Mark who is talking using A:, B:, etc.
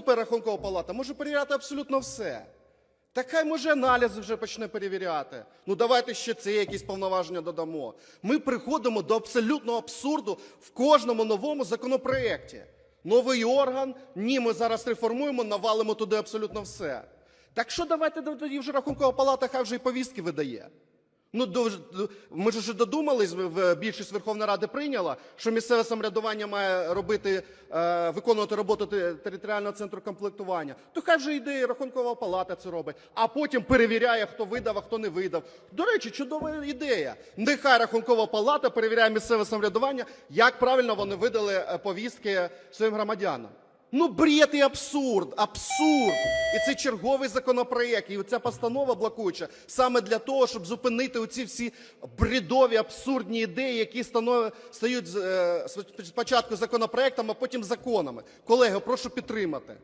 A: тепер Рахункова палата може перевіряти абсолютно все. Так хай може аналіз вже почне перевіряти. Ну давайте ще це якісь повноваження додамо. Ми приходимо до абсолютного абсурду в кожному новому законопроєкті. Новий орган, ні, ми зараз реформуємо, навалимо туди абсолютно все. Так що давайте тоді вже рахункова палата хай вже і повістки видає. Ну, ми ж додумались, більшість Верховної Ради прийняла, що місцеве самоврядування має робити, е, виконувати роботу територіального центру комплектування. То хай вже йде і рахункова палата це робить, а потім перевіряє, хто видав, а хто не видав. До речі, чудова ідея. Нехай рахункова палата перевіряє місцеве самоврядування, як правильно вони видали е, повістки своїм громадянам. Ну, бред і абсурд, абсурд. І це черговий законопроєкт, і ця постанова блокуюча саме для того, щоб зупинити оці всі бредові, абсурдні ідеї, які стають е, спочатку законопроектом, а потім законами. Колеги, прошу підтримати.